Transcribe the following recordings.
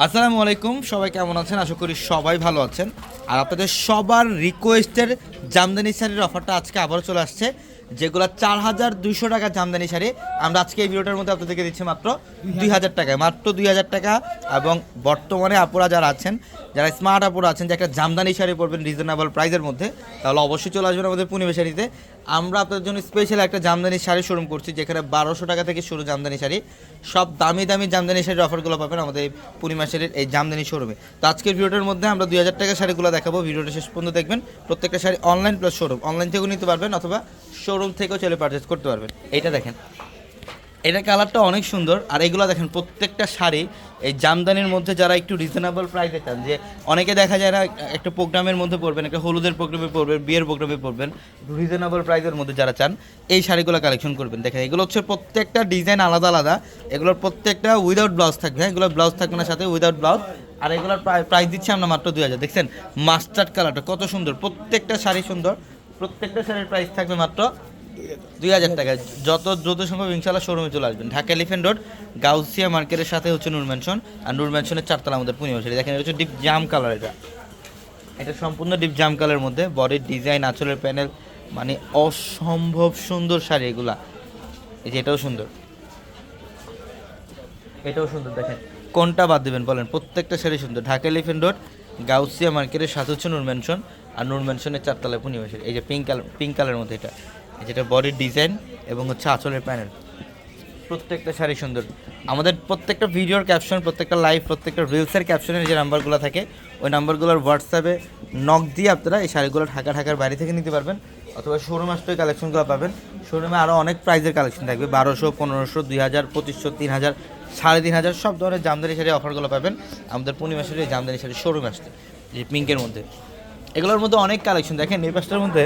আসসালামু আলাইকুম, সবাই কেমন আছেন? আশা করি সবাই ভালো আছেন। আর আপনাদের সবার রিকোয়েস্টের জামদানি শাড়ির অফারটা আজকে আবারও চলে আসছে। যেগুলো চার হাজার দুইশো টাকা জামদানি শাড়ি। আমরা আজকে এই ভিডিওটার মধ্যে আপনাদেরকে দিচ্ছি মাত্র দুই হাজার টাকায়। মাত্র দুই হাজার টাকা এবং বর্তমানে আপুরা যারা আছেন, যারা স্মার্ট আপুরা আছেন, যে একটা জামদানি শাড়ি পরবেন রিজনেবল প্রাইসের মধ্যে, তাহলে অবশ্যই চলে আসবেন আমাদের পূর্ণিমা শাড়িতে আমরা আপনাদের জন্য স্পেশাল একটা জামদানি শাড়ি শোরুম করছি, যেখানে বারোশো টাকা থেকে শুরু জামদানি শাড়ি। সব দামি দামি জামদানি শাড়ির অফারগুলো পাবেন আমাদের পূর্ণিমা শাড়ির এই জামদানি শোরুমে তো আজকের ভিডিওটার মধ্যে আমরা দুই হাজার টাকা শাড়িগুলো দেখাবো, ভিডিওটা শেষ পর্যন্ত দেখবেন। প্রত্যেকটা sari online plus showroom online থেকেও নিতে পারবেন অথবা শোরুম থেকেও চলে পারচেস করতে পারবেন। এইটা দেখেন। এটা কালারটা অনেক সুন্দর। আর এগুলো দেখেন, প্রত্যেকটা শাড়ি এই জামদানির মধ্যে যারা একটু রিজনেবল প্রাইসে চান, যে অনেকে দেখা যায় না, একটা প্রোগ্রামের মধ্যে পড়বেন একটা হলুদের প্রোগ্রামে পড়বেন বিয়ের প্রোগ্রামে পড়বেন রিজনেবল প্রাইসের মধ্যে যারা চান, এই শাড়িগুলো কালেকশন করবেন। দেখেন, এগুলো হচ্ছে প্রত্যেকটা ডিজাইন আলাদা আলাদা। এগুলোর প্রত্যেকটা উইদাউট ব্লাউজ থাকবে হ্যাঁ? এগুলো ব্লাউজ থাকবে না, সাথে উইদাউট ব্লাউজ আর এগুলোর প্রাইস দিচ্ছি আমরা মাত্র দুই হাজার। দেখছেন মাস্টার্ড কালারটা কত সুন্দর। প্রত্যেকটা শাড়ি সুন্দর। প্রত্যেকটা শাড়ির প্রাইস থাকবে মাত্র দুই হাজার টাকা যত দ্রুত সম্ভব ইনশাল্লাহ শোরুমে চলে আসবেন। ঢাকা এলিফেন্ট রোড গাউসিয়া মার্কেটের সাথে হচ্ছে নূর ম্যানশন। আর নূর ম্যানশনের চারতলা আমাদের শাড়ি দেখেন, এটা হচ্ছে ডিপ জাম কালার এটা। এটা সম্পূর্ণ ডিপ জাম কালারের মধ্যে। বডির ডিজাইন আঁচলের প্যানেল মানে অসম্ভব সুন্দর শাড়ি এগুলা। এই যে এটাও সুন্দর। এটাও সুন্দর, দেখেন। কোনটা বাদ দেবেন বলেন? প্রত্যেকটা শাড়ি সুন্দর। ঢাকা এলিফেন্ট রোড গাউসিয়া মার্কেটের সাথে হচ্ছে নূর ম্যানশন। আর নূর ম্যানশনের চারতলায় শাড়ি এই যে পিঙ্ক কালার পিঙ্ক কালারের মধ্যে এটা। যেটা বডির ডিজাইন এবং হচ্ছে আঁচলের প্যানেল প্রত্যেকটা শাড়ি সুন্দর। আমাদের প্রত্যেকটা ভিডিওর ক্যাপশন প্রত্যেকটা লাইভ প্রত্যেকটা রিলসের ক্যাপশনের যে নাম্বারগুলো থাকে, ওই নাম্বারগুলোর হোয়াটসঅ্যাপে নক দিয়ে আপনারা এই শাড়িগুলো ঢাকা, ঢাকার বাইরে থেকে নিতে পারবেন অথবা শোরুম আসতে কালেকশনগুলো পাবেন। শোরুমে আরও অনেক প্রাইজের কালেকশন থাকবে। বারোশো, পনেরোশো, দুই হাজার, পঁচিশশো, তিন হাজার, সাড়ে তিন হাজার, সব ধরনের জামদানি শাড়ি অফারগুলো পাবেন। আমাদের পূর্ণিমা শাড়ি জামদানি শাড়ি শোরুমে আসতে যে পিঙ্কের মধ্যে। এগুলোর মধ্যে অনেক কালেকশন দেখেন এই পাঁচটার মধ্যে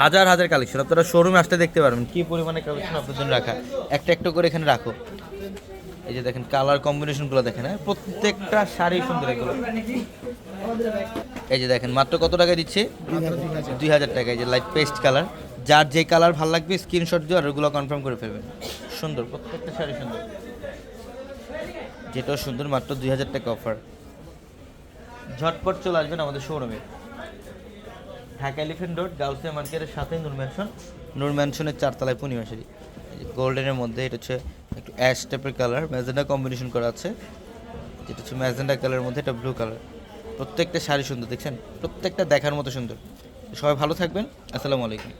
হাজার হাজার কালেকশন আপনারা শোরুমে আসতে দেখতে পারবেন কি পরিমাণে কালেকশন আপনার জন্য রাখা। একটা একটা করে এখানে রাখো। এই যে দেখেন কালার কম্বিনেশনগুলো দেখেন হ্যাঁ? প্রত্যেকটা শাড়ি সুন্দর এগুলো। এই যে দেখেন, মাত্র কত টাকা দিচ্ছে? দুই হাজার টাকা। এই যে লাইট পেস্ট কালার যার যে কালার ভালো লাগবে স্ক্রিনশট দিয়ে ওগুলো কনফার্ম করে ফেলবেন। সুন্দর, প্রত্যেকটা শাড়ি সুন্দর। যেটাও সুন্দর, মাত্র দুই হাজার টাকা অফার ঝটপট চলে আসবেন আমাদের শোরুমে ঢাকা এলিফেন্ট রোড, গাউসিয়া মার্কেটের সাথে নূর ম্যানশন নূর ম্যানশনের চারতলায় পূর্ণিমাশারি গোল্ডেনের মধ্যে এটা হচ্ছে একটু অ্যাশ টাইপের কালার, ম্যাজেন্ডা কম্বিনেশন করা আছে। যেটা হচ্ছে ম্যাজেন্ডা কালারের মধ্যে, এটা ব্লু কালার। প্রত্যেকটা শাড়ি সুন্দর, দেখছেন? প্রত্যেকটা দেখার মতো সুন্দর। সবাই ভালো থাকবেন। আসসালামু আলাইকুম।